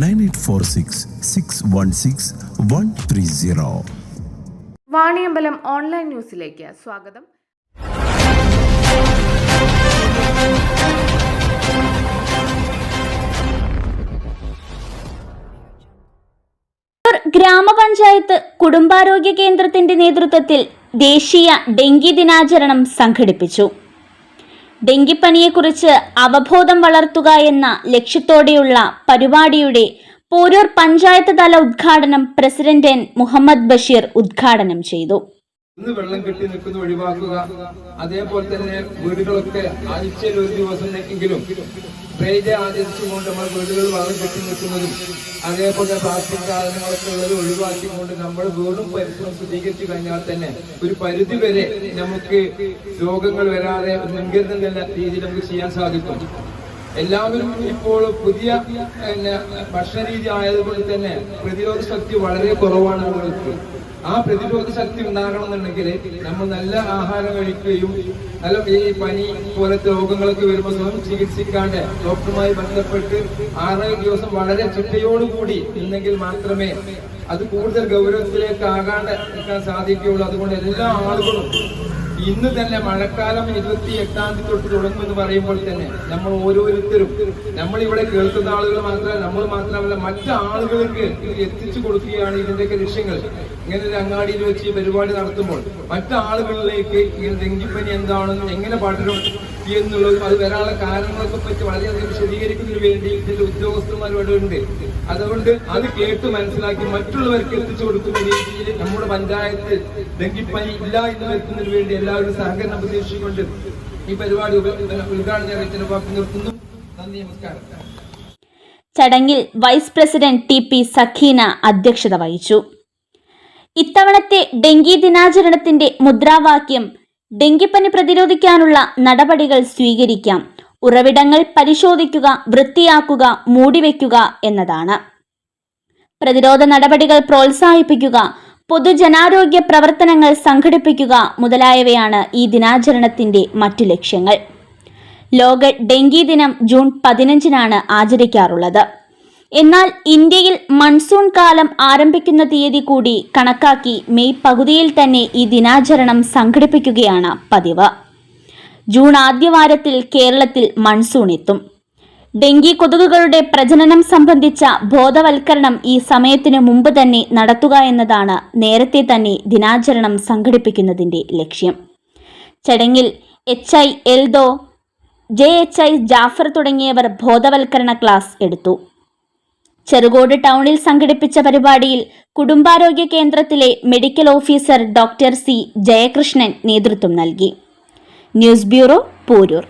Nine eight four six six one six one three zero. Vaniyambalam online ന്യൂസിലേക്ക് സ്വാഗതം. ഗ്രാമപഞ്ചായത്ത് കുടുംബാരോഗ്യ കേന്ദ്രത്തിന്റെ നേതൃത്വത്തിൽ ദേശീയ ഡെങ്കി ദിനാചരണം സംഘടിപ്പിച്ചു. ഡെങ്കിപ്പനിയെക്കുറിച്ച് അവബോധം വളർത്തുക എന്ന ലക്ഷ്യത്തോടെയുള്ള പരിപാടിയുടെ പോരൂർ പഞ്ചായത്ത് തല ഉദ്ഘാടനം പ്രസിഡന്റ് എൻ മുഹമ്മദ് ബഷീർ ഉദ്ഘാടനം ചെയ്തു. ഇന്ന് വെള്ളം കെട്ടി നിൽക്കുന്നത് ഒഴിവാക്കുക. അതേപോലെ തന്നെ വീടുകളൊക്കെ ആഴ്ചയിൽ ഒരു ദിവസം എങ്കിലും ഡ്രെയിനേജ് ആചരിച്ചുകൊണ്ട് നമ്മൾ വീടുകൾ വെള്ളം കെട്ടി നിൽക്കുന്നതും അതേപോലെ പ്ലാസ്റ്റിക് സാധനങ്ങളൊക്കെ ഉള്ളത് ഒഴിവാക്കിക്കൊണ്ട് നമ്മൾ വീടും പരിസരം ശുദ്ധീകരിച്ചു കഴിഞ്ഞാൽ തന്നെ ഒരു പരിധി വരെ നമുക്ക് രോഗങ്ങൾ വരാതെ മുൻകരുതൽ എന്ന രീതിയിൽ നമുക്ക് ചെയ്യാൻ സാധിക്കും. എല്ലാവരും ഇപ്പോൾ പുതിയ ഭക്ഷണ രീതി ആയതുകൊണ്ട് തന്നെ പ്രതിരോധ ശക്തി വളരെ കുറവാണ് നമ്മൾക്ക് ആ പ്രതിരോധ ശക്തി ഉണ്ടാകണമെന്നുണ്ടെങ്കിൽ നമ്മൾ നല്ല ആഹാരം കഴിക്കുകയും നല്ല ഈ പനി പോലത്തെ രോഗങ്ങളൊക്കെ വരുമ്പോൾ സ്വയം ചികിത്സിക്കാണ്ട് ഡോക്ടറുമായി ബന്ധപ്പെട്ട് ആറേഴ് ദിവസം വളരെ ചിട്ടയോടുകൂടി ഇന്നെങ്കിൽ മാത്രമേ അത് കൂടുതൽ ഗൗരവത്തിലേക്ക് ആകാണ്ട് നിൽക്കാൻ സാധിക്കുകയുള്ളൂ. അതുകൊണ്ട് എല്ലാ ആളുകളും ഇന്ന് തന്നെ മഴക്കാലം ഇരുപത്തി എട്ടാം തീയതി തൊട്ട് തുടങ്ങുമെന്ന് പറയുമ്പോൾ തന്നെ നമ്മൾ ഓരോരുത്തരും നമ്മൾ ഇവിടെ കേൾക്കുന്ന ആളുകൾ മാത്രമല്ല നമ്മൾ മാത്രമല്ല മറ്റു ആളുകൾക്ക് എത്തിച്ചു കൊടുക്കുകയാണ് ഇതിന്റെയൊക്കെ ലക്ഷ്യങ്ങൾ. ഇങ്ങനെ ഒരു അങ്ങാടിയിൽ വെച്ച് പരിപാടി നടത്തുമ്പോൾ മറ്റാളുകളിലേക്ക് ഈ ഡെങ്കിപ്പനി എന്താണെന്നും എങ്ങനെ പടരും എന്നുള്ളതും അത് വരാനുള്ള കാരണങ്ങളൊക്കെ പറ്റി വളരെയധികം വിശദീകരിക്കുന്നതിന് വേണ്ടി ഇതിന്റെ ഉദ്യോഗസ്ഥന്മാർ ഉണ്ട്. അതുകൊണ്ട് അത് കേട്ട് മനസ്സിലാക്കി മറ്റുള്ളവർക്ക് എത്തിച്ചു കൊടുക്കുന്ന രീതിയിൽ നമ്മുടെ പഞ്ചായത്ത് ഡെങ്കിപ്പനി ഇല്ല എന്ന് വരുത്തുന്നതിന് വേണ്ടി എല്ലാവരും സഹകരണം പ്രതീക്ഷിച്ചുകൊണ്ട് ഈ പരിപാടി ഉദ്ഘാടനം ഞാൻ വാക്ക് നിർത്തുന്നു. നന്ദി നമസ്കാരം. ചടങ്ങിൽ vice president T P Sakheena അധ്യക്ഷത വഹിച്ചു. ഇത്തവണത്തെ ഡെങ്കി ദിനാചരണത്തിന്റെ മുദ്രാവാക്യം ഡെങ്കിപ്പനി പ്രതിരോധിക്കാനുള്ള നടപടികൾ സ്വീകരിക്കാം. ഉറവിടങ്ങൾ പരിശോധിക്കുക വൃത്തിയാക്കുക മൂടിവെക്കുക എന്നതാണ്. പ്രതിരോധ നടപടികൾ പ്രോത്സാഹിപ്പിക്കുക പൊതുജനാരോഗ്യ പ്രവർത്തനങ്ങൾ സംഘടിപ്പിക്കുക മുതലായവയാണ് ഈ ദിനാചരണത്തിന്റെ മറ്റു ലക്ഷ്യങ്ങൾ. ലോക ഡെങ്കി ദിനം ജൂൺ പതിനഞ്ചിനാണ് ആചരിക്കാറുള്ളത്. എന്നാൽ ഇന്ത്യയിൽ മൺസൂൺ കാലം ആരംഭിക്കുന്ന തീയതി കൂടി കണക്കാക്കി മെയ് പകുതിയിൽ തന്നെ ഈ ദിനാചരണം സംഘടിപ്പിക്കുകയാണ് പതിവ്. ജൂൺ ആദ്യവാരത്തിൽ കേരളത്തിൽ മൺസൂൺ എത്തും. ഡെങ്കി കൊതുകുകളുടെ പ്രജനനം സംബന്ധിച്ച ബോധവൽക്കരണം ഈ സമയത്തിനു മുമ്പ് തന്നെ നടത്തുക എന്നതാണ് നേരത്തെ തന്നെ ദിനാചരണം സംഘടിപ്പിക്കുന്നതിന്റെ ലക്ഷ്യം. ചടങ്ങിൽ H I Eldho J H I Jafar തുടങ്ങിയവർ ബോധവൽക്കരണ ക്ലാസ് എടുത്തു. ചെറുകോട് ടൗണിൽ സംഘടിപ്പിച്ച പരിപാടിയിൽ കുടുംബാരോഗ്യ കേന്ദ്രത്തിലെ medical officer doctor C Jayakrishnan നേതൃത്വം നൽകി. News bureau Poroor.